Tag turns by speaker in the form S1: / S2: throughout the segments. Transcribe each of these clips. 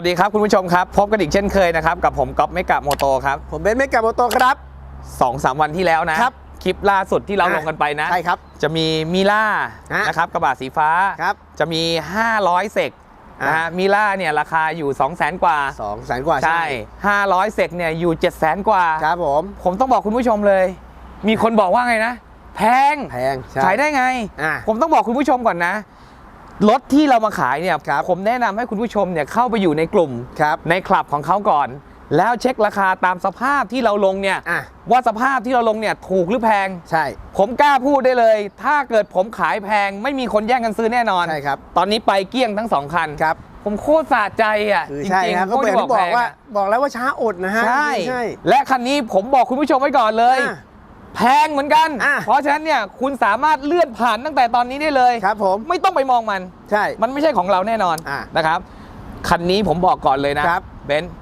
S1: วัสดีครับคุณผู้ชมครับ พบกันอีกเช่นเคยนะครับ กับผมก๊อฟเมกะโมโตครับ
S2: ผมเบนซ์เมกาโมโตครับ
S1: สองสามวันที่แล้วนะครับ คลิปล่าสุดที่เรา
S2: อะ
S1: ลงกันไปนะ
S2: ใช่ครับ
S1: จะมีมิล่า
S2: ฮะ
S1: นะครับกระบะสีฟ้า
S2: ครับ
S1: จะมี 500 เซกนะ
S2: อะ
S1: ฮะมิล่าเนี่ยราคาอยู่ 2 0 0 0 0 0กว่า
S2: สองแสนกว่า
S1: ใช่ 500 เซกเนี่ยอยู่ 7 0 0 0 0 0กว่า
S2: ครับผม
S1: ผมต้องบอกคุณผู้ชมเลย มีคนบอกว่าไงนะ แพง
S2: แพงใช่
S1: ขายได้ไง
S2: อะ
S1: ผมต้องบอกคุณผู้ชมก่อนนะ รถที่เรามาขายเนี่ย
S2: ครับ
S1: ผมแนะนำให้คุณผู้ชมเนี่ยเข้าไปอยู่ในกลุ่ม
S2: ครับ
S1: ในคลับของเขาก่อน แล้วเช็คราคาตามสภาพที่เราลงเนี่ย
S2: อะ
S1: ว่าสภาพที่เราลงเนี่ยถูกหรือแพง
S2: ใช่
S1: ผมกล้าพูดได้เลย ถ้าเกิดผมขายแพง ไม่มีคนแย่งกันซื้อแน่นอน
S2: ใช่ครับ
S1: ตอนนี้ไปเกลี้ยงทั้งสองคัน
S2: ครับ
S1: ผมโคตรสะใจอะ
S2: คือ
S1: จ
S2: ใช่
S1: ริง
S2: ครับ
S1: ๆ
S2: ก็เป็น
S1: โคตร
S2: ที่บอก
S1: แพง
S2: ว่า
S1: อะ
S2: บอกแล้วว่าช้าอดนะฮะ
S1: ใช่
S2: ใช่
S1: และคันนี้ผมบอกคุณผู้ชมไว้ก่อนเลย
S2: อะ
S1: แพงเหมือนกัน
S2: อะ
S1: เพราะฉะนั้นเนี่ยคุณสามารถเลื่อนผ่านตั้งแต่ตอนนี้ได้เลย
S2: ครับผม
S1: ไม่ต้องไปมองมัน
S2: ใช่
S1: มันไม่ใช่ของเราแน่นอน
S2: อะ
S1: นะครับ คันนี้ผมบอกก่อนเลยนะครับเบนซ์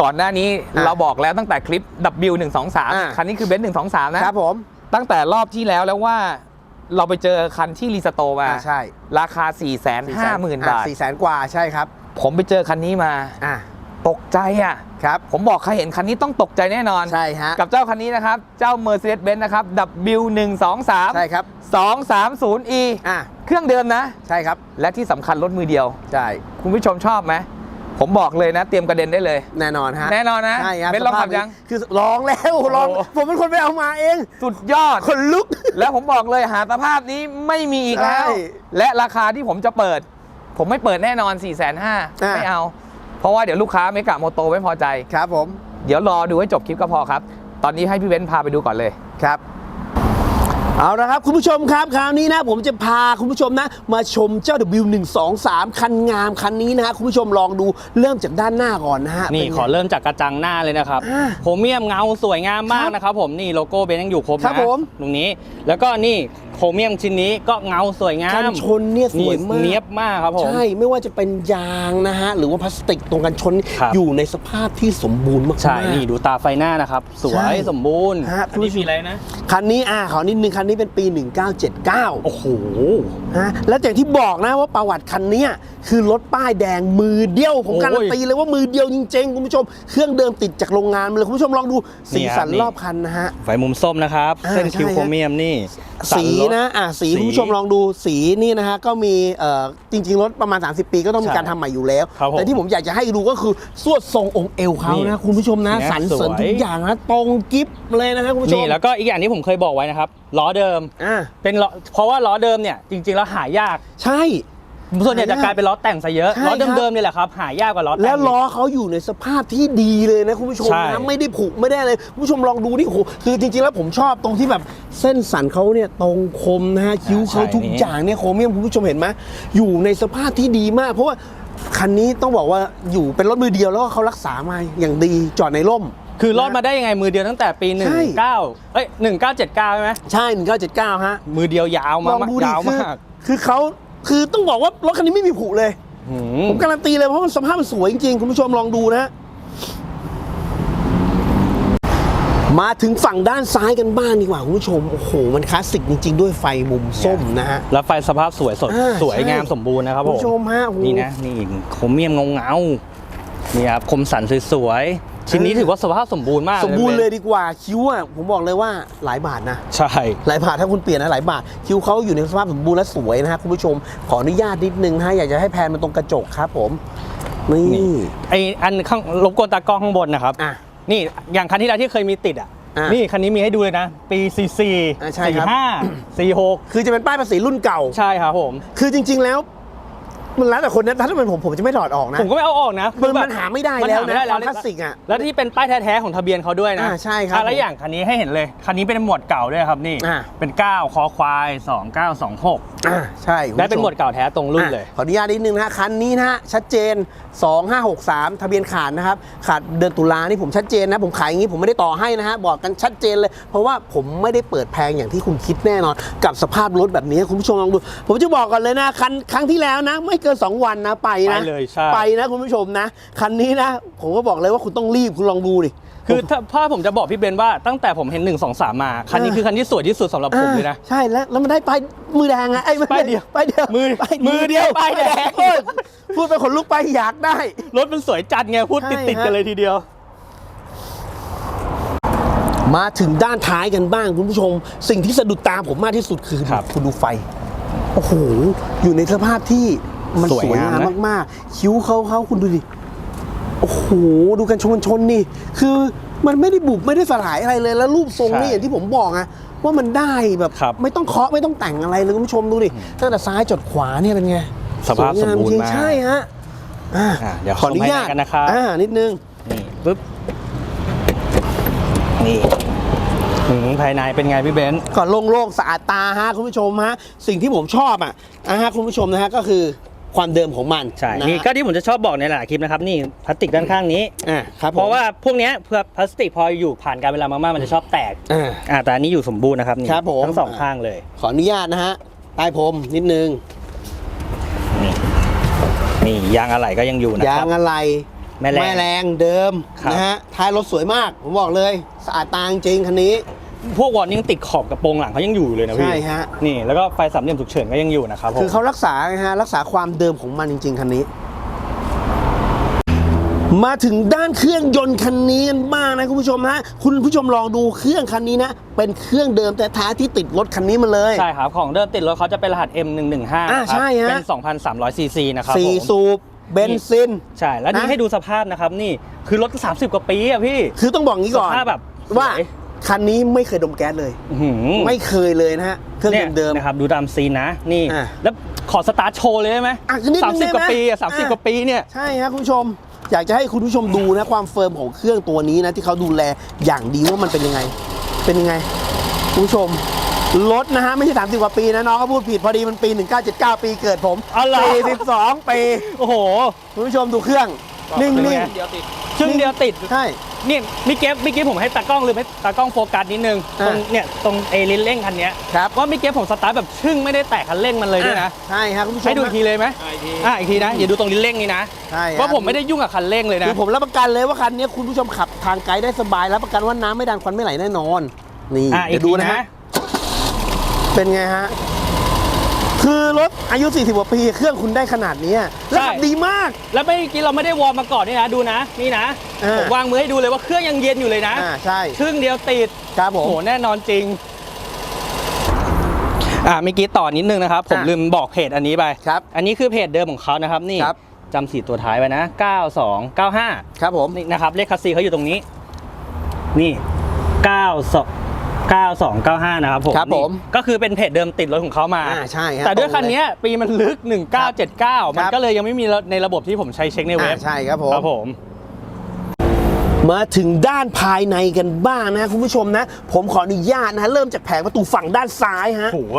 S1: ก่อนหน้านี้
S2: อะ
S1: เราบอกแล้วตั้งแต่คลิป W123
S2: อะ
S1: คันนี้คือเบนซ์123 นะ
S2: ครับผม
S1: ตั้งแต่รอบที่แล้วแล้วว่าเราไปเจอคันที่รีสโตร์มา
S2: อ่าใช่
S1: ราคา 4 5 0 0 0 0 บาท
S2: สี่แสนกว่าใช่ครับ
S1: ผมไปเจอคันนี้มา
S2: อะ
S1: ตกใจอะ
S2: ครับ
S1: ผมบอกใครเห็นคันนี้ต้องตกใจแน่นอน
S2: ใช่ฮะ
S1: กับเจ้าคันนี้นะครับ เจ้า Mercedes-Benz นะครับ W123
S2: ใช่ครับ
S1: 230e
S2: อะ
S1: เครื่องเดิมนะ
S2: ใช่ครับ
S1: และที่สำคัญรถมือเดียว
S2: ใช่
S1: คุณผู้ชมชอบไหมผมบอกเลยนะ เตรียมกระเด็นได้เลย
S2: แน่นอนฮะ
S1: แน่นอนนะ
S2: ใช่ครับ
S1: เป็นลองขับ
S2: สภาพ
S1: ยัง
S2: คือลองแล้วลอง
S1: โอ้
S2: ผมเป็นคนไปเอามาเอง
S1: สุดยอด
S2: คนลุก
S1: แล้วผมบอกเลยหาสภาพนี้ไม่มีอีกแล้ว
S2: ใช่
S1: และราคาที่ผมจะเปิด ผมไม่เปิดแน่นอน4 5 0 0 0
S2: อะ
S1: ไม่เอา เพราะว่าเดี๋ยวลูกค้าเมกะโมโตไม่พอใจ
S2: ครับผม
S1: เดี๋ยวรอดูให้จบคลิปก็พอครับ ตอนนี้ให้พี่เว้นพาไปดูก่อนเลย
S2: ครับ เอาละครับ คุณผู้ชมครับคราวนี้นะ ผมจะพาคุณผู้ชมนะ มาชมเจ้า W123 คันงามคันนี้นะฮะคุณผู้ชมลองดูเริ่มจากด้านหน้าก่อนนะฮะ
S3: นี่
S2: เป็ไง
S3: ขอเริ่มจากกระจังหน้าเลยนะครับ
S2: อ่า
S3: โครเมียมเงาสวยงามมา
S2: ค
S3: ก
S2: รับ
S3: นะครับผมนี่โลโก้เบนซ์ยังอยู่ครบ
S2: ครับ
S3: นะ
S2: ผม
S3: ตรงนี้ แล้วก็นี่โครเมียมชิ้นนี้ก็เงาสวยงาม
S2: กันชนเนี่ยสวยมาก
S3: เนียบมากครับผม
S2: ใช่ ไม่ว่าจะเป็นยางนะฮะ หรือว่าพลาสติกตรงกันชน
S3: ครับ
S2: อยู่ในสภาพที่สมบูรณ์มากๆ
S3: ใช่นี่ดูตาไฟหน้านะครับ สว
S2: ใช่
S3: ยสมบูรณ์
S2: ฮะ
S3: อันนี้มีอะไรนะ
S2: คันนี้อ่าขอนิดนึงคันนี้เป็นปี 1979
S3: โอ้โห
S2: ฮะแล้วอย่างที่บอกนะว่าประวัติคันเนี้ยคือรถป้ายแดงมือเดียวผม
S3: โอ้ย
S2: การันตีเลยว่ามือเดียวจริงๆคุณผู้ชมเครื่องเดิมติดจากโรงงานมาเลยคุณผู้ชมลองดูสี
S3: นี่ครับ
S2: สัน
S3: นี่
S2: รอบคันนะฮะ
S3: ไฟมุมส้มนะครับ
S2: อ่า
S3: เส้นคิว
S2: ใช่ฮะ
S3: โครเมียมนี่
S2: สี
S3: รถ
S2: นะอะสี
S3: สี
S2: คุณผู้ชมลองดูสีนี่นะฮะก็มีเอ่อจริง ๆ รถประมาณ 30 ปีก็ต้องมี
S3: ใช่
S2: การทำใหม่อยู่แล้ว
S3: ครับผม
S2: แต่ที่ผมอยากจะให้ดูก็คือสวดทรงองค์เอวเขา
S3: นี่
S2: นะคุณผู้ชมนะ
S3: เนี่ย
S2: สันเสริญ
S3: สวย
S2: ทุกอย่างนะตรงกิฟเลยนะฮะคุณผู้ชม
S3: นี่แล้วก็อีกอย่างที่ผมเคยบอกไว้นะครับล้อเดิม
S2: อะ
S3: เป็นล้อเพราะว่าล้อเดิมเนี่ยจริงๆแล้วหายาก
S2: ใช่
S3: ส่วนใหญ่จะกลายเป็นล้อแต่งซะเยอะ
S2: ใช่
S3: ล้อ
S2: ครับ
S3: เดิมๆนี่แหละครับหายากกว่าล้อแต่ง
S2: แล้วล้อเขาอยู่ในสภาพที่ดีเลยนะคุณผู้ชม
S3: ใช่
S2: นะไม่ได้ผุไม่ได้อะไรคุณผู้ชมลองดูนี่โอ้โหคือจริงๆแล้วผมชอบตรงที่แบบเส้นสันเขาเนี่ยตรงคมนะฮะคิ้วเขาทุกอย่างเนี่ยโครเมียมคุณผู้ชมเห็นไหมอยู่ในสภาพที่ดีมาก เพราะว่าคันนี้ต้องบอกว่าอยู่เป็นรถมือเดียวแล้วก็เขารักษามาอย่างดีจอดในร่ม
S3: คือรอดมาได้ยังไงมือเดียวตั้งแต่ปี
S2: ใช่
S3: 19เอ้ย1979ใช่ไหม
S2: ใช่1979ฮะ
S3: มือเดียวยาว
S2: ล
S3: มา
S2: อง
S3: ก
S2: ดูดิ
S3: ยาว
S2: คือ
S3: มาก
S2: คือเขา คือต้องบอกว่ารถคันนี้ไม่มีผุเลย
S3: หืม
S2: ผมการันตีเลยเพราะมันสภาพมันสวยจริงๆ คุณผู้ชมลองดูนะฮะมาถึงฝั่งด้านซ้ายกันบ้างดีกว่าคุณผู้ชม โอ้โห มันคลาสสิกจริง ๆ ด้วยไฟมุมส้มนะฮะ
S3: แล้วไฟสภาพสวยสด
S2: อ่า
S3: สวย
S2: ใช่
S3: งามสมบูรณ์นะครับ
S2: คุ
S3: ผ
S2: ณ
S3: ม
S2: ผู้ชมฮะโอ้โห
S3: นี่นะ นี่อีกโครเมียมเงาเงาๆนี่ครับคมสันสวยๆ ชิ้นนี้
S2: เออ
S3: ถือว่าสภาพสมบูรณ์มาก
S2: สมบูรณ์เลย
S3: บน
S2: ดีกว่าคิ้วอะผมบอกเลยว่าหลายบาทนะ
S3: ใช่
S2: หลายบาทถ้าคุณเปลี่ยนนะหลายบาทคิ้วเขาอยู่ในสภาพสมบูรณ์และสวยนะฮะคุณผู้ชมขออนุญาตนิดนึงนะฮะอยากจะให้แพนมาตรงกระจกครับผมนี่
S3: นี่ไออันข้างรบกวนตากล้องข้างบนนะครับ
S2: อะ
S3: นี่อย่างคันที่แล้วที่เคยมีติดอะ
S2: อะ
S3: นี่คันนี้มีให้ดูเลยนะ ปี 44
S2: อะใช่ครับ
S3: 45 46
S2: คือจะเป็นป้ายภาษีรุ่นเก่า
S3: ใช่ครับผม
S2: คือจริง ๆ แล้ว มันแล้วแต่คนนะถ้าเป็นผมผมจะไม่ถอดออกนะ
S3: ผมก็ไม่เอาออกนะ
S2: มัน
S3: คือแบบ
S2: มันหาไม่ได้
S3: มัน
S2: แล้ว
S3: หาไม่
S2: นะ
S3: ได้
S2: ความ
S3: แล้ว
S2: คลาสสิกอะ
S3: แล้วที่เป็นป้ายแท้ๆของทะเบียนเขาด้วยนะ
S2: อ่าใช่ครับ
S3: อะแล้วอย่างคันนี้ให้เห็นเลยคันนี้เป็นหมวดเก่าด้วยครับนี่
S2: อ่า
S3: เป็น 9 คอควาย 2926
S2: อ่าใช่คุณ
S3: ได้
S2: ผู้ช
S3: เป็นหมวดเก่าแท้ตรงรุ่นเลย
S2: อะขออนุญาตนิดนึงนะฮะคันนี้นะฮะชัดเจน 2563 ทะเบียนขาดนะครับ ขาดเดือนตุลานี่ผมชัดเจนนะ ผมขายอย่างนี้ผมไม่ได้ต่อให้นะฮะ บอกกันชัดเจนเลย เพราะว่าผมไม่ได้เปิดแพงอย่างที่คุณคิดแน่นอน กับสภาพรถแบบนี้คุณผู้ชมลองดู ผมจะบอกก่อนเลยนะ คันครั้งที่แล้วนะ ไม่เกิน 2 วันนะไปนะ
S3: ไปเลยใช่
S2: ไปนะคุณผู้ชมนะ คันนี้นะ ผมก็บอกเลยว่าคุณต้องรีบคุณลองดูดิ
S3: คือถ้าถ้าผมจะบอกพี่เบนว่าตั้งแต่ผมเห็น1 2 3มา คันนี้คือคันที่สวยที่สุดสำหรับผมเลยนะ
S2: อ่าใช่แล้วแล้วมันได้ป้ายมือแดงอะไอ้ไม่
S3: ป้ายเดียว
S2: ป้ายเดียว
S3: มือ
S2: ป้าย
S3: มือเดียวป้ายแดง
S2: โอ้ยพูดไปขนลุกไปอยากได้
S3: รถมันสวยจัดไงพูด
S2: ใช่
S3: ติดติด
S2: ฮะ
S3: กันเลยทีเดียว
S2: มาถึงด้านท้ายกันบ้างคุณผู้ชม สิ่งที่สะดุดตาผมมากที่สุดคือ
S3: ครับ
S2: คุณดูไฟ โอ้โห อยู่ในสภาพที่ มัน
S3: สวย
S2: สวย
S3: งาม
S2: งาม
S3: นะ
S2: มากๆ คิ้วเขาเขาคุณดูดิ โอ้โห ดูกันชนชนนี่ คือมันไม่ได้บุบไม่ได้สลายอะไรเลย แล้วรูปทรงนี่อย่างที่ผมบอกอะว่ามันได้แบบ
S3: ครับ
S2: ไม่ต้องเคาะไม่ต้องแต่งอะไรเลยคุณผู้ชมดูดิ ตั้งแต่ซ้ายจดขวาเนี่ยเป็นไง
S3: สภาพ
S2: วยง
S3: สมบูรณ์
S2: จง
S3: มาก
S2: ใช่ฮะอะ
S3: อะเดี๋ยว
S2: ขออนุญาต
S3: ชมภายในกันนะครับ
S2: อ่านิดนึง
S3: นี่ปึ๊บ นี่หืมภายในเป็นไงพี่เบนซ์
S2: ก่อนโล่งๆสะอาดตาฮะคุณผู้ชมฮะ สิ่งที่ผมชอบอะนะฮะคุณผู้ชมนะฮะก็คือ ความเดิมของมัน
S3: ใช่ะ
S2: ฮะ
S3: นี่ก็ที่ผมจะชอบบอกในหลายคลิปนะครับนี่พลาสติกด้านข้างนี้
S2: อ่าครับผม
S3: เพราะว่าพวกเนี้ยเพื่อพลาสติกพออยู่ผ่านการเวลามากๆมันจะชอบแตก
S2: อ่า
S3: อ่าแต่อันนี้อยู่สมบูรณ์นะครับนี่
S2: ครับผม
S3: ทั้งสองข้างเลย
S2: ขออนุญาตนะฮะใต้ผมนิดนึง
S3: นี่นี่ยางอะไหล่ก็ยังอยู่นะค
S2: ยา
S3: รับ
S2: งอะไร
S3: แม่แรง
S2: แรง เดิม
S3: ครับ
S2: นะฮะท้ายรถสวยมาก ผมบอกเลย สะอาดตาจริงๆคันนี้
S3: พวกวอร์นิ่งติดขอบกระโปรงหลังเขายังอยู่เลยนะพี่
S2: ใช่ฮะ
S3: นี่แล้วก็ไฟสามเหลี่ยมฉุกเฉินก็ยังอยู่นะครับผม
S2: คือเขารักษาไงฮะรักษาความเดิมของมันจริง ๆคันนี้ มาถึงด้านเครื่องยนต์คันนี้กันบ้างนะคุณผู้ชมฮะคุณผู้ชมลองดูเครื่องคันนี้นะเป็นเครื่องเดิมแต่ท้ายที่ติดรถคันนี้มาเลย
S3: ใช่ครับของเดิมติดรถเขาจะเป็นรหัส M115
S2: อ่า
S3: นะครับ
S2: ใช่ฮะ
S3: เป็น 2,300ซีซีนะครับ
S2: สี่
S3: ผม
S2: สูบเบนซิน
S3: ใช่ แล้วนี่
S2: นะ
S3: ให้ดูสภาพนะครับ นี่คือรถ30 กว่าปีอะพี่
S2: คือต้องบอกงี้ก่อน
S3: สภาพแบบ
S2: ว่า
S3: สวย
S2: คันนี้ไม่เคยดมแก๊สเลย
S3: อื้อหือ
S2: ไม่เคยเลยนะฮะ เครื่อง
S3: เนี่ย
S2: เดิมๆ
S3: นะครับ ดูตามซีนนะ นี่
S2: อะ
S3: แล้วขอสตาร์ทโชว์เลยได้ไหม
S2: อะนิดนึง
S3: สามสิบ
S2: ได้ไหม
S3: กว่าปีอะสามสิบ
S2: อะ
S3: กว่าปีเนี่ย
S2: ใช่ครับคุณผู้ชม อยากจะให้คุณผู้ชมดูนะความเฟิร์มของเครื่องตัวนี้นะ ที่เขาดูแลอย่างดีว่ามันเป็นยังไง เป็นยังไง คุณผู้ชมรถนะฮะ ไม่ใช่ 30 กว่าปีนะ น้องเขาพูดผิดพอดีมันปี 1979 ปีเกิดผม
S3: อ๋อเหรอ
S2: 42 ปี
S3: โอ้โห
S2: คุณผู้ชมดูเครื่อง นิ่ง
S3: เป็น
S2: ๆ
S3: ไงชึ่งเดียวติด
S2: ใช่
S3: นี่มิเก็บมิเก็บผมให้ตากล้องหรือไม่ตากล้องโฟกัสนิดนึง
S2: อะ
S3: ตรงเนี่ยตรงเอลินเร่งคันเนี้ย
S2: ครับ
S3: ว่ามิเก็บผมสตาร์ทแบบชึ่งไม่ได้แตะคันเร่งมันเลยด้วยนะ
S2: ใช่ครับคุณผู้ชม
S3: ให้ดูอีกทีเลยไหมอะอีกทีนะอย่าดูตรงลิ้นเร่งนี่นะ
S2: ใช่ครับ
S3: ว่าผมไม่ได้ยุ่งกับคันเร่งเลยนะ
S2: คือผมรับประกันเลยว่าคันนี้คุณผู้ชมขับทางไกลได้สบายรับประกันว่าน้ำไม่ดันควันไม่ไหลแน่นอน นี่
S3: อะอี
S2: เดี๋
S3: ก
S2: ยวดู
S3: ที
S2: นะ
S3: นะ
S2: ฮะเป็นไงฮะ คือรถอายุ 40กว่าปี เครื่องคุณได้ขนาดนี้แล้วขับดีมาก
S3: แล้วเมื่อกี้เราไม่ได้วอร์มมาก่อนนี่นะดูนะนี่นะ
S2: เออ
S3: ผมวางมือให้ดูเลยว่าเครื่องยังเย็นอยู่เลยนะ
S2: อ่าใช่
S3: ชึ่งเดียวติด
S2: ครับผ
S3: โอ้
S2: ม
S3: โหแน่นอนจริงอ่าเมื่อกี้ต่อนิดนึงนะครับ ผม
S2: อะ
S3: ลืมบอกเพจอันนี้ไป
S2: ครับ
S3: อันนี้คือเพจเดิมของเขานะครับนี่
S2: ครับ
S3: จำสีตัวท้ายไว้นะ 9295
S2: ครับผม
S3: นี่นะครับเลขคัสซีเขาอยู่ตรงนี้ นี่ 92 9295 นะครับผม
S2: ครับผม
S3: นี่ก็คือเป็นเพจเดิมติดรถของเขามา
S2: อ่าใช่ฮะ
S3: แต่ด้วย
S2: ตรงเลย
S3: คันเนี้ยปีมันลึก 1979 มันก็เลยยังไม่มีในระบบที่ผมใช้เช็คในเว็บ
S2: อ่าใช่ครับผม
S3: ครับผม
S2: มาถึงด้านภายในกันบ้างนะคุณผู้ชมนะ ผมขออนุญาตนะเริ่มจากแผงประตูฝั่งด้านซ้ายฮะ
S3: โอ้โห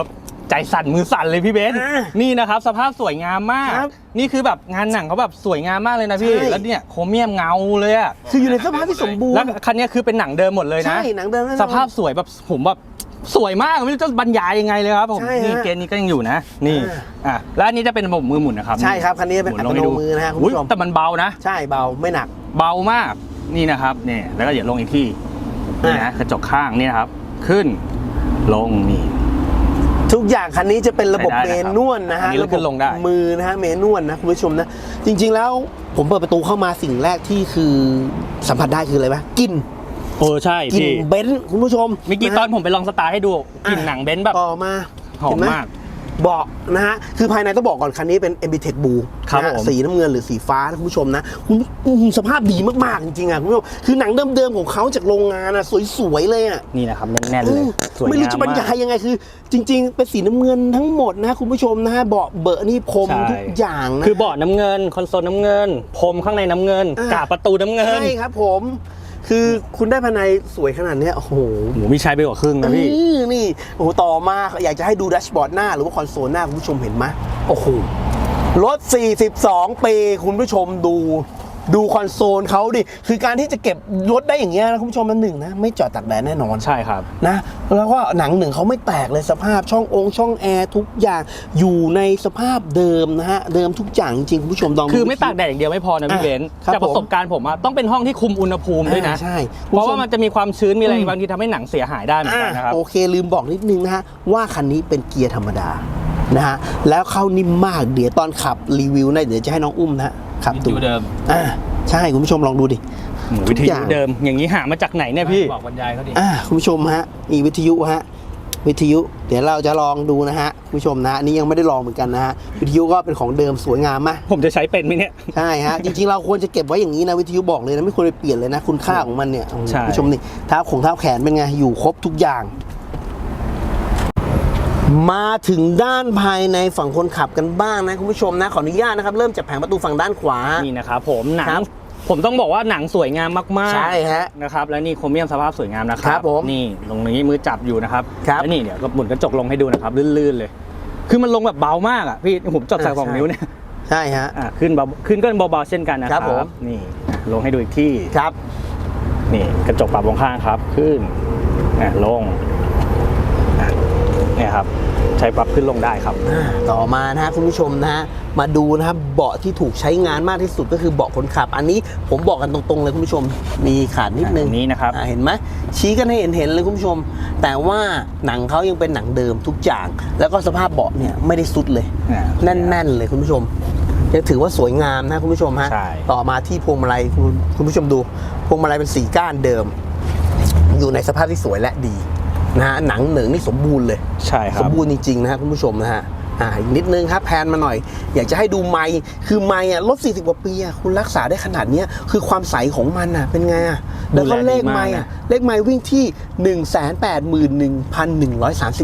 S3: ใจสั่นมือสั่นเลยพี่เบนซ์
S2: อ่า
S3: นี่นะครับ สภาพสวยงามมาก
S2: ครับ
S3: นี่คือแบบงานหนังเขาแบบสวยงามมากเลยนะพี่
S2: ใช่
S3: แล้วเนี่ยโครเมียมเงาเลยอะ
S2: คืออยู่ในสภาพที่สมบูร
S3: แล้ว
S2: ณ์
S3: คันเนี้ยคือเป็นหนังเดิมหมดเลยนะ
S2: ใช่หนังเดิมแน่นอน
S3: สภาพสวยแบบผมแบบสวยมากไม่รู้จะบรรยายยังไงเลยครับผม
S2: ใช่ฮะ
S3: นี่เกณฑ์นี้ก็ยังอยู่นะ นี่
S2: อ่า
S3: อะแล้วอันนี้จะเป็นระบบมือหมุนนะครับ
S2: ใช่ครับคันนี้เป็น
S3: หมุลงให้ดู
S2: อัตโนมือนะฮะคุณ
S3: อุ๊ย
S2: ผู้ชม
S3: แต่มันเบานะ
S2: ใช่เบาไม่หนัก
S3: เบามากนี่นะครับนี่แล้วก็เดี๋ยวลงอีกที่นี่
S2: อะ
S3: นะกระจกข้างนี่นะครับ ขึ้นลงนี่
S2: ทุกอย่างคันนี้จะเป็นระบบ
S3: ใช้
S2: เม
S3: ได้นะครับ
S2: นวลนะฮะ
S3: อันนี้
S2: ระบบ
S3: ขึ้นลงได้
S2: มือนะฮะเมนวลนะคุณผู้ชมนะ จริง ๆ แล้วผมเปิดประตูเข้ามาสิ่งแรกที่คือสัมผัสได้คืออะไรปะกลิ่น
S3: โอ้ใช่
S2: กลิ่น
S3: พี่
S2: เบนซ์คุณผู้ชม
S3: เมื่อกี้ะ
S2: ฮะ
S3: ตอนผมไปลองสตาร์ทให้ดูกลิ่นหนังเบนซ์แบบ
S2: ต่อมา
S3: หอม
S2: เห็นไห
S3: มาก
S2: เบาะนะฮะ คือภายในต้องบอกก่อนคันนี้เป็น m b t e c h Blue
S3: ครับ
S2: นะฮะ
S3: ผม
S2: สีน้ำเงินหรือสีฟ้านะคุณผู้ชมนะคุณอื้อหือสภาพดีมากๆจริงๆอะคุณผู้ชมคือหนังเดิมๆของเขาจากโรงงานอะสวยๆเลยอะ
S3: นี่นะครับแน่นๆเลยสวย
S2: ไม่รู้
S3: งาม
S2: จะบรรยามา
S3: ยก
S2: ยังไงคือ จริง ๆ เป็นสีน้ำเงินทั้งหมดนะคุณผู้ชมนะฮะเบาะเบอะนี่พรม
S3: ใช่
S2: ทุกอย่างนะ
S3: คือเบาะน้ำเงิน คอนโซลน้ำเงิน พรมข้างในน้ำเงิน
S2: อะ
S3: กาบประตูน้ำเงิน
S2: ใช่ครับผม คือคุณได้ภายในสวยขนาดเนี้ยโอ้โห
S3: หมูมีใช้ไปกว่าครึ่งนะพี่
S2: นี่นี่โอ้โหต่อมาอยากจะให้ดูดัชบอร์ดหน้าหรือว่าคอนโซลหน้าคุณผู้ชมเห็นไหมโอ้โหรถ 42 ปี คุณผู้ชมดู ดูคอนโซลเขาดิ คือการที่จะเก็บรถได้อย่างเงี้ยนะคุณผู้ชมมันหนึ่งนะ ไม่จอดตากแดดแน่นอน
S3: ใช่ครับ
S2: นะ แล้วก็หนังหนึ่งเขาไม่แตกเลยสภาพช่ององค์ช่องแอร์ทุกอย่างอยู่ในสภาพเดิมนะฮะ เดิมทุกอย่างจริงๆคุณผู้ชมลองดู
S3: คือไม่ตากแดดอย่างเดียวไม่พอนะพี่
S2: อะ
S3: เบนซ์
S2: ครับ
S3: จากประสบการณ์ผมอะต้องเป็นห้องที่คุมอุณหภูมิด้วยนะ
S2: อ่าใช่
S3: เพราะว่ามันจะมีความชื้นมีอะไร
S2: อืม
S3: บางทีทำให้หนังเสียหายได้เหมือนกันนะครับ
S2: โอเคลืมบอกนิดนึงนะฮะ ว่าคันนี้เป็นเกียร์ธรรมดานะฮะ แล้วเข้านิ่มมากเดี๋ยวตอนขับรีวิวนะเดี๋ยวจะให้น้องอุ้มนะฮะ ขับ
S1: วิท
S2: ดู
S1: ยุเดิม
S2: อ่าใช่คุณผู้ชมลองดูดิ
S3: วิท
S2: ทุกอ
S3: ยุ
S2: ย่าง
S3: เดิม อย่างนี้หามาจากไหนเนี่ยพี่
S1: บอกบรรยายเขาดิ
S2: อ่าคุณผู้ชมฮะมีวิทยุฮะวิทยุ เดี๋ยวเราจะลองดูนะฮะคุณผู้ชมนะอันนี้ยังไม่ได้ลองเหมือนกันนะฮะวิทยุก็เป็นของเดิมสวยงามมาก
S3: ผมจะใช้เป็นไหมเนี่ย
S2: ใช่ฮะจริงๆเราควรจะเก็บไว้อย่างนี้นะวิทยุบอกเลยนะไม่ควรไปเปลี่ยนเลยนะคุณค่าของมันเนี่ย
S3: ใช่
S2: คุณผู้ชมนี่เท้าของเท้าแขนเป็นไงอยู่ครบทุกอย่าง มาถึงด้านภายในฝั่งคนขับกันบ้างนะคุณผู้ชมนะขออนุญาตนะครับเริ่มจากแผงประตูฝั่งด้านขวา
S3: นี่นะครับผมหนั
S2: ครั
S3: ง
S2: บ
S3: ผมต้องบอกว่าหนังสวยงามมากๆ
S2: ใช่ฮะ
S3: นะครับ และนี่โครเมียมสภาพสวยงามนะค
S2: ครั
S3: รั
S2: บบผม
S3: นี่ตรงนี้มือจับอยู่นะครับ
S2: ครับ
S3: และนี่เดี๋ยวก็หมุนกระจกลงให้ดูนะครับลื่นๆเลย คือมันลงแบบเบามากอะพี่ผมจับใส่
S2: อ่า
S3: สอง
S2: ใช่
S3: นิ้วเนี่ย
S2: ใช่ฮะ
S3: อะขึ้นเบาขึ้นก็เบาๆเช่นกันนะค
S2: ครั
S3: รับบ
S2: ผม
S3: นี่อะลงให้ดูอีกที่
S2: ครับ
S3: นี่กระจกปรับลงข้างครับ ขึ้นอะลงอะ เนี่ยครับใช้ปรับขึ้นลงได้ครับ
S2: อ่าต่อมานะฮะคุณผู้ชมนะฮะมาดูนะครับเบาะที่ถูกใช้งานมากที่สุดก็คือเบาะคนขับ อันนี้ผมบอกกันตรงๆเลยคุณผู้ชม มีขาดนิดนึง
S3: อันนี้นะครับ
S2: อ่าเห็นไหมชี้กันให้เห็นเห็นเลยคุณผู้ชม แต่ว่าหนังเขายังเป็นหนังเดิมทุกอย่าง แล้วก็สภาพเบาะเนี่ยไม่ได้สุดเลย
S3: อะ
S2: แน่นๆเลยคุณผู้ชมยังถือว่าสวยงามนะคุณผู้ชมฮะ
S3: ใช่
S2: ต่อมาที่พวงมาลัยคุณคุณผู้ชมดูพวงมาลัยเป็นสีก้านเดิม อยู่ในสภาพที่สวยและดี นะฮะหนังเหนืองนี่สมบูรณ์เลย
S3: ใช่ค
S2: ส
S3: รับ
S2: มบูรณ์จริงๆนะฮะคุณผู้ชมนะฮะอ่าอีกนิดนึงครับแพนมาหน่อย อยากจะให้ดูไมค์คือไมค์อะรถ40กว่าปีอะคุณรักษาได้ขนาดเนี้ยคือความใสของมันอะเป็นไงอะแล้วก็
S3: ดูแลดี
S2: เลขไมค์
S3: มาก
S2: อะ
S3: นะ
S2: เลขไมค์วิ่งที่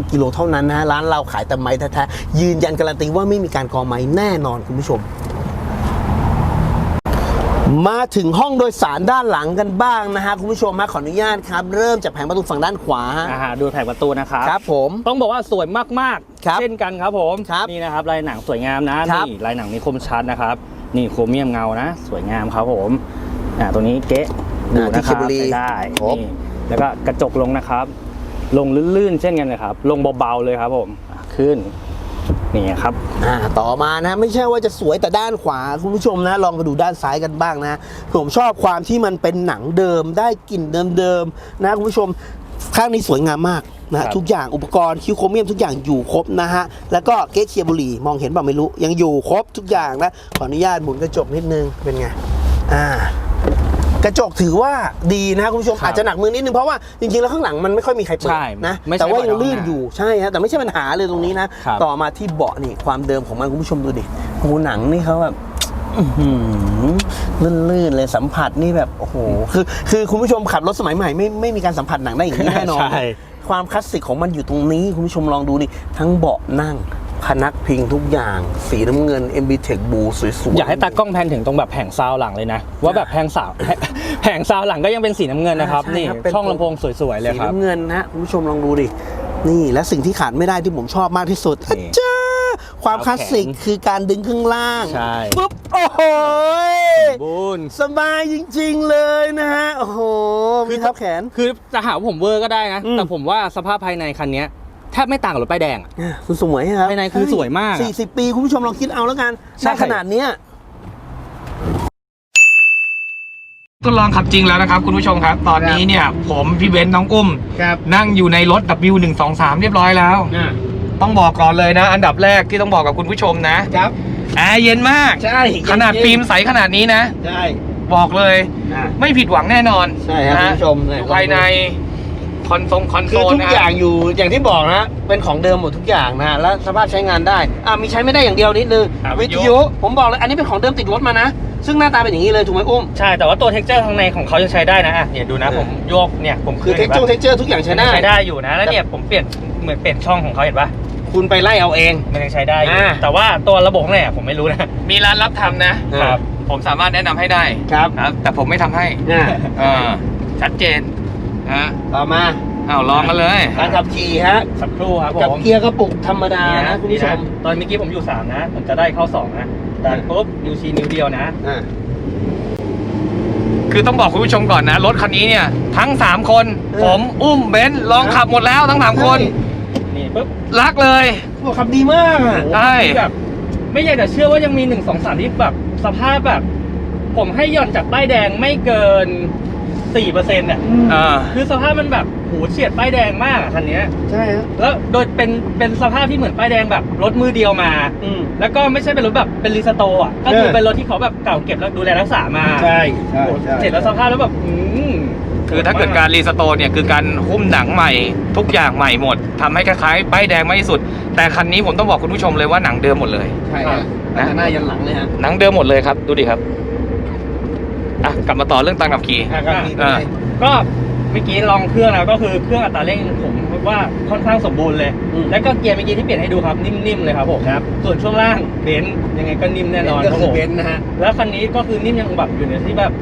S2: 181,130กิโลเท่านั้นนะฮะร้านเราขายแต่ไมค์แท้ๆยืนยันการันตีว่าไม่มีการกอไมค์แน่นอนคุณผู้ชม มาถึงห้องโดยสารด้านหลังกันบ้างนะฮะคุณผู้ชมมาขออนุญาตครับ เริ่มจากแผงประตูฝั่งด้านขวา
S3: อ่าดูแผงประตูนะครับ
S2: ครับผม
S3: ต้องบอกว่าสวยมาก
S2: ครับ
S3: ๆ เช่นกันครับผม
S2: ครับ
S3: นี่นะครับลายหนังสวยงามนะครับ นี่ลายหนังนี่คมชัดนะครับ นี่โครเมียมเงานะ สวยงามครับผมอ่าตัวนี้เก๊ะดู
S2: อ่าที่
S3: นะครั
S2: เคเบิล
S3: ใช้ได้
S2: ครบ
S3: นี่แล้วก็กระจกลงนะครับ ลงลื่นๆเช่นกันเลยครับ ลงเบาๆเลยครับผมอะขึ้น นี่ครับ
S2: อ่าต่อมานะไม่ใช่ว่าจะสวยแต่ด้านขวาคุณผู้ชมนะลองมาดูด้านซ้ายกันบ้างนะผมชอบความที่มันเป็นหนังเดิม ได้กลิ่นเดิมๆนะคุณผู้ชมข้างนี้สวยงามมาก
S3: ค
S2: นะ
S3: รับ
S2: ทุกอย่างอุปกรณ์คิวโครเมียมทุกอย่างอยู่ครบนะฮะ แล้วก็เกสเคียร์บุหรี่มองเห็นเปล่าไม่รู้ ยังอยู่ครบทุกอย่างนะขออนุญาตหมุนกระจกนิดนึงเป็นไงอ่า กระจกถือว่าดีนะคุณผู้ชม
S3: ครับ
S2: อาจจะหนักมือนิดนึงเพราะว่าจริงๆ แล้วข้างหลังมันไม่ค่อยมีใครเปิด
S3: ใช่
S2: นะ
S3: ไม่ใช่
S2: แต่ว่ายัง
S3: เปิดออก
S2: ลื่น
S3: มา
S2: อยู่ใช่ฮะแต่ไม่ใช่ปัญหาเลยตรงนี้นะ
S3: ครับ
S2: ต่อมาที่เบาะนี่ความเดิมของมันคุณผู้ชมดูดิโอ้โหหนังนี่เขาแบบอื้อหือลื่นๆเลยสัมผัสนี่แบบโอ้โหคือคือคุณผู้ชมขับรถสมัยใหม่ไม่ไม่มีการสัมผัสหนังได้อย่างนี้แน่นอน
S3: ใช่
S2: ความคลาสสิกของมันอยู่ตรงนี้ คุณผู้ชมลองดูนี่ทั้งเบาะนั่ง พนักพิงทุกอย่าง สีน้ำเงิน MB Tech Blue สวยๆ
S3: อยากให้ตากล้องแพนถึงตรงแบบแผงซาวหลังเลยนะ ว่าแบบแผงซาวแผงซาวหลังก็ยังเป็นสีน้ำเงินนะครับ
S2: ใช่
S3: นี่
S2: ครับเป็น
S3: ช่องลำโพงสวยๆเลย
S2: สี
S3: ครับ
S2: น้ำเงินนะคุณผู้ชมลองดูดิ นี่และสิ่งที่ขาดไม่ได้ที่ผมชอบมากที่สุด
S3: นี่
S2: จ้าความคลาสสิกคือการดึงข้างล่าง
S3: ใช่
S2: ปุ๊บ โอ้โห
S3: บุญ
S2: สบายจริง ๆ เลยนะฮะ โอ้โห มีทับแขน
S3: คือจะหาว่าผมเวอร์ก็ได้นะ
S2: อืม
S3: แต่ผมว่าสภาพภายในคันเนี้ย แทบไม่ต่างกับรถป้ายแดงอะ
S2: อะคุณสวยครับ
S3: ภายในคือสวยมากอะ
S2: สี่สิบปีคุณผู้ชมลองคิดเอาแล้วกัน
S3: ใช่
S2: ได้ขนาดเนี้ย
S1: ก็ลองขับจริงแล้วนะครับ คุณผู้ชมครับ ตอนนี้เนี่ย ผมพี่เบนซ์น้องอุ้ม
S2: ครับ
S1: นั่งอยู่ในรถ W123 เรียบร้อยแล้วต้องบอกก่อนเลยนะ อันดับแรกที่ต้องบอกกับคุณผู้ชมนะครับ แอร์เย็นมาก
S2: ใช่
S1: ขนาดฟิล์มใสขนาดนี้นะ
S2: ใช่
S1: บอกเลยไม่ผิดหวังแน่นอน
S2: ใช่ครับ
S1: นะ
S2: คุณผู้ชมเนี่ย
S1: ดูภายในค อนโซลคอนโซ
S2: คือ
S1: ล
S2: ทุก
S1: นะ
S2: อย่างอยู่อย่างที่บอกนะเป็นของเดิมหมดทุกอย่างนะแล้วสภาพใช้งานได้อ่ามีใช้ไม่ได้อย่างเดียวนิดนึงวิทยุผมบอกเลยอันนี้เป็นของเดิมติดรถมานะ ซึ่งหน้าตาเป็นอย่างนี้เลยถูกไหมอุ้ม
S3: ใช่แต่ว่าตัวเท็กเจอร์ข้างในของเขายังใช้ได้นะอะเนี่ยดูนะ
S2: เออ
S3: ผมโยกเนี่ยผม
S2: คือเท็ก
S3: ห็น
S2: เจอ
S3: ปะ
S2: ร์เท็กเจอร์ทุกอย่างใช้ได้
S3: ใช้ได้อยู่นะแล้วเนี่ยผมเปลี่ยนเหมือนเปลี่ยนช่องของเขาเห็นปะ
S2: คุณไปไล่เอาเอง
S3: มันยังใช้ได้อยู่
S2: อ่า
S3: แต่ว่าตัวระบบข้างในอะผมไม่รู้นะ
S1: มีร้านรับทำนะ
S3: ครับ
S1: ผมสามารถแนะนำให้ได้
S2: ครับ
S1: ครับ แต่ผมไม่ทำให้
S2: อ่า
S1: เออชัดเจน นะ
S2: ต่อมา
S1: เอาลองกันเลย
S2: การขับขี่ฮะ
S3: สักครู่ครับผ
S2: กับ
S3: ม
S2: เกียร์กระปุกธรรมดานะคุณผู้ชม
S3: ตอนเมื่อกี้ผมอยู่3นะ ผมจะได้เข้า2นะแต่ปุ๊บนิ้วชี้นิ้วเดียวนะ
S2: อ่า
S1: คือต้องบอกคุณผู้ชมก่อนนะ รถคันนี้เนี่ย ทั้ง 3 คน
S2: เออ
S1: ผมอุ้มเบนซ์ลองขับหมดแล้วทั้ง 3 คน
S3: นี่ปุ๊บ
S1: รักเลย
S2: โอ้ขับดีมากอะ
S1: ใช่
S3: แบบไม่อยากจะเชื่อว่ายังมีหนึ่งสองสามที่แบบสภาพแบบ ผมให้หย่อนจากป้ายแดงไม่เกิน สี่เปอร์เซ็นต์เนี่ย
S1: อ่า
S3: คือสภาพมันแบบโหเฉียดป้ายแดงมากอะคันเนี้ย
S2: ใช่ฮะ
S3: แล้วโดยเป็นเป็นสภาพที่เหมือนป้ายแดงแบบรถมือเดียวมา
S2: อืม
S3: แล้วก็ไม่ใช่เป็นรถแบบเป็นรีสโตร์อะก็คือ
S2: เออ
S3: เป็นรถที่เขาแบบเก่าเก็บแล้วดูแลรักษามา
S2: ใช่ใช่
S3: โห
S2: ใช่
S3: เห็นแล้วสภาพแล้วแบบอืม
S1: คือถ้าเกิดการรีสโตร์เนี่ยคือการหุ้มหนังใหม่ ทุกอย่างใหม่หมดทำให้คล้ายๆป้ายแดงมากที่สุด แต่คันนี้ผมต้องบอกคุณผู้ชมเลยว่าหนังเดิมหมดเลย
S2: ใช่ฮะ
S1: นะ
S2: ตั้งแต่หน้ายันหลังเลยฮะ
S1: หนังเดิมหมดเลยครับ ดูดิครับ อะกลับมาต่อเรื่องตังขับขี่
S2: อะครับนี่เป็นไง
S3: ก็เมื่อกี้ลองเครื่องแล้วก็คือเครื่องอัตราเร่งผมว่าค่อนข้างสมบูรณ์เลย
S2: อืม
S3: แล้วก็เกียร์เมื่อกี้ที่เปลี่ยนให้ดูครับนิ่มๆเลยครับผมครับส่วนช่วงล่างเบนซ์ยังไงก็นิ่มแน่นอน
S2: ก็
S3: ครับ
S2: คื
S3: ผ
S2: อ
S3: ม
S2: เบนซ์นะฮะ
S3: แล้วคันนี้ก็คือนิ่มยังแบบอยู่ในที่แบบ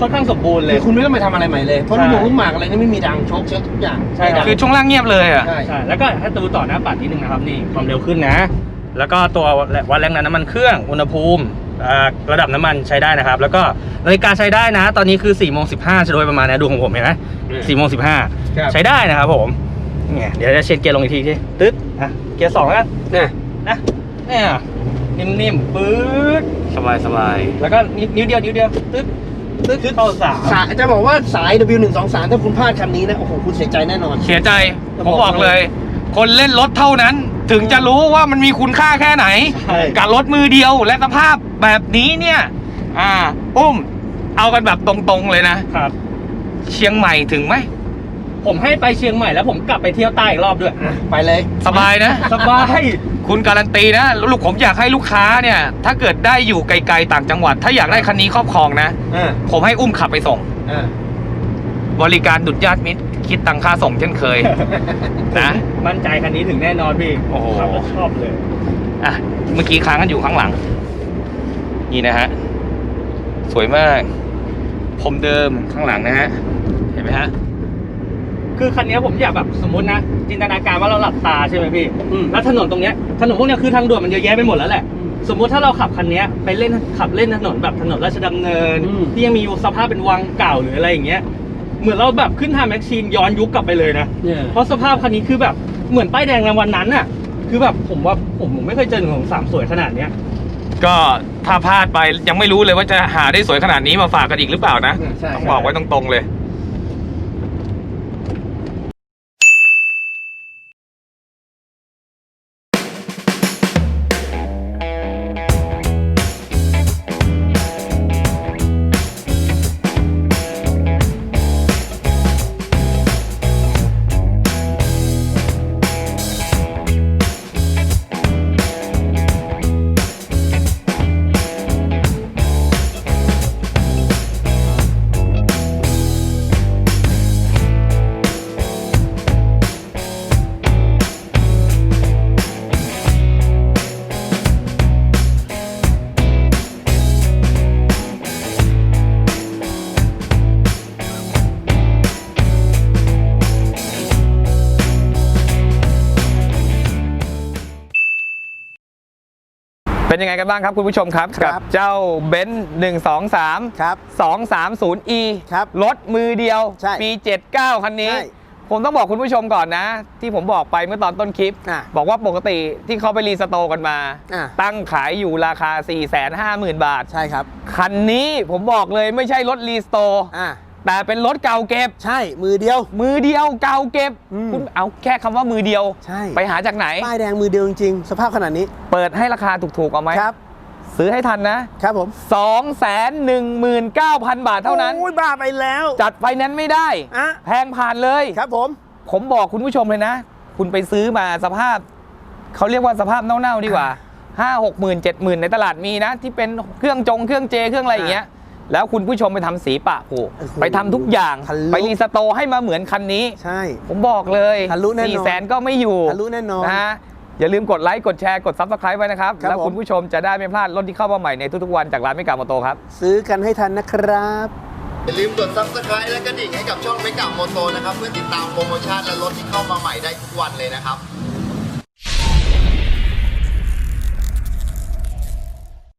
S3: ค่อนข้างสมบูรณ์เล
S2: คื
S3: ย
S2: อคุณไม่ต้องไปทำอะไรใหม่เลยเพราะ
S3: ใช่
S2: ลูกหมงลูกหมากอะไรนี่ไม่มีดังโชคเช็คทุกอย่าง
S3: ใช่ครับ
S1: คือช่วงล่างเงียบเลยอะ
S2: ใช่
S3: ใช่แล้วก็ถ้าดูต่อหน้าปัดนิดนึงนะครับนี่ความเร็วขึ้นนะ แล้วก็ตัววัดแรงดันน้ำมันเครื่องอุณหภูมิอ่าระดับน้ำมันใช้ได้นะครับ แล้วก็นาฬิกาใช้ได้นะ ตอนนี้คือ4ี่โมงสิจะโดยประมาณนะดูของผมเห็นไหมสี่โมงสิบห้า
S2: ครับ
S3: ใช้ได้นะครับผมเนี่ยเดี๋ยวจะเช็คเกียร์ลงอีกทีสิตึ๊ดอะเกียร์สองแล้วกัน
S2: เนี่ย
S3: นะเนี่ยนิ่มๆปื๊ด
S1: สบายสบาย
S3: แล้วก็นิ้วเดียวนิ้วเดียวตึ๊ดตึ๊ดเข้าสาม
S2: สายจะบอกว่าสาย W123 ถ้าคุณพลาดคันนี้นะโอ้โหคุณเสียใจแน่นอน
S1: เสียใจ
S2: จะ
S1: ผม
S2: บอก
S1: บอกเลย คนเล่นรถเท่านั้น ถึงจะรู้ว่ามันมีคุณค่าแค่ไหน
S2: ใช่
S1: กับรถมือเดียวและสภาพแบบนี้เนี่ย อ่า อุ้ม เอากันแบบตรงๆเลยนะ
S3: ครับ
S1: เชียงใหม่ถึงไหม
S3: ผมให้ไปเชียงใหม่แล้วผมกลับไปเที่ยวใต้อีกรอบด้วย
S2: อะไปเลย
S1: สบายนะ
S3: สบาย
S1: คุณการันตีนะลูกผมอยากให้ลูกค้าเนี่ย ถ้าเกิดได้อยู่ไกลๆต่างจังหวัด ถ้าอยากได้คันนี้ครอบครองนะ
S2: อ่า
S1: ผมให้อุ้มขับไปส่ง
S2: อ่า
S1: บริการดุดญาติมิตร คิดตังค่าส่งเช่นเคย นะ
S3: มั่นใจคันนี้ถึงแน่นอนพี่
S1: โอ้โห
S3: ขับแล้วชอบเลย
S1: อะเมื่อกี้ค้างกันอยู่ข้างหลัง นี่นะฮะ สวยมาก ผมเดิมข้างหลังนะฮะ เห็นไหมฮะ
S3: คือคันนี้ผมอยากแบบสมมตินะ จินตนาการว่าเราหลับตาใช่ไหมพี่
S2: อืม
S3: แล้วถนนตรงเนี้ยถนนพวกเนี้ยคือทางด่วนมันเยอะแยะไปหมดแล้วแหละ สมมุติถ้าเราขับคันเนี้ยไปเล่นขับเล่นถนนแบบถนนราชดำเนิน
S2: อืม
S3: ที่ยังมีสภาพเป็นวังเก่าหรืออะไรอย่างเงี้ย เหมือนเราแบบขึ้นทางแม็กชีนย้อนยุคกลับไปเลยนะ
S2: เนี่ย
S3: เพราะสภาพคันนี้คือแบบเหมือนป้ายแดงในวันนั้นน่ะ คือแบบผมว่าผมผมไม่เคยเจอหนึ่งของสามสวยขนาดเนี้ย
S1: ก็ถ้าพลาดไปยังไม่รู้เลยว่าจะหาได้สวยขนาดนี้มาฝากกันอีกหรือเปล่านะ
S2: ใช่
S1: ต้องบอกไว้ตรงๆเลย เป็นยังไงกันบ้างครับคุณผู้ชมครับ
S2: ครั
S1: กับเจ้าเบนซ์หนึ่งสองสาม
S2: ครับ
S1: 230e
S2: ครับ
S1: รถมือเดียว
S2: ใช่
S1: ปี79คันนี้
S2: ใช่
S1: ผมต้องบอกคุณผู้ชมก่อนนะ ที่ผมบอกไปเมื่อตอนต้นคลิป
S2: อะ
S1: บอกว่าปกติที่เขาไปรีสโตร์กันมา
S2: อะ
S1: ตั้งขายอยู่ราคา 450,000 บาท
S2: ใช่ครับ
S1: คันนี้ผมบอกเลยไม่ใช่รถรีสโตร์
S2: อ่า
S1: แต่เป็นรถเก่าเก็บ
S2: ใช่มือเดียว
S1: มือเดียวเก่าเก็บ
S2: อืม
S1: คุณเอาแค่คำว่ามือเดียว
S2: ใช่
S1: ไปหาจากไหน
S2: ป้ายแดงมือเดียวจริงๆสภาพขนาดนี้
S1: เปิดให้ราคาถูกๆเอาไหม
S2: ครับ
S1: ซื้อให้ทันนะ
S2: ครับผม
S1: 219,000 บาทเท่านั้น
S2: โอ้ยบ้าไปแล้ว
S1: จัดไฟแนนซ์ไม่ได้
S2: อะ
S1: แพงผ่านเลย
S2: ครับผม
S1: ผมบอกคุณผู้ชมเลยนะ คุณไปซื้อมาสภาพ เขาเรียกว่าสภาพเน่าๆดีกว่าห้าหกหมื่นเจ็ดหมื่นในตลาดมีนะ ที่เป็นเครื่องจงเครื่องเจเครื่องอะไรอย่างเงี้ย แล้วคุณผู้ชมไปทำสีปะผู
S2: โอ้โห
S1: ไปทำทุกอย่าง
S2: ทะลุ
S1: ไปรีสโตร์ให้มาเหมือนคันนี้
S2: ใช่
S1: ผมบอกเลย
S2: ทะลุแน่นอน
S1: สี่แสนก็ไม่อยู่
S2: ทะลุแน่นอน
S1: นะฮะอย่าลืมกดไลค์ กดแชร์ กดซับสไคร b e ไว้นะครับ
S2: ครับ
S1: แล้ว
S2: ผม
S1: คุณผู้ชมจะได้ไม่พลาดรถที่เข้ามาใหม่ในทุกๆวันจากร้านไม่กาโมโตครับ
S2: ซื้อกันให้ทันนะครับ
S4: อย่าลืมกด subscribe และกระดิ่งให้กับช่องเมกะโมโตนะครับ เพื่อติดตามโปรโมชั่นและรถที่เข้ามาใหม่ได้ทุกวันเลยนะครับ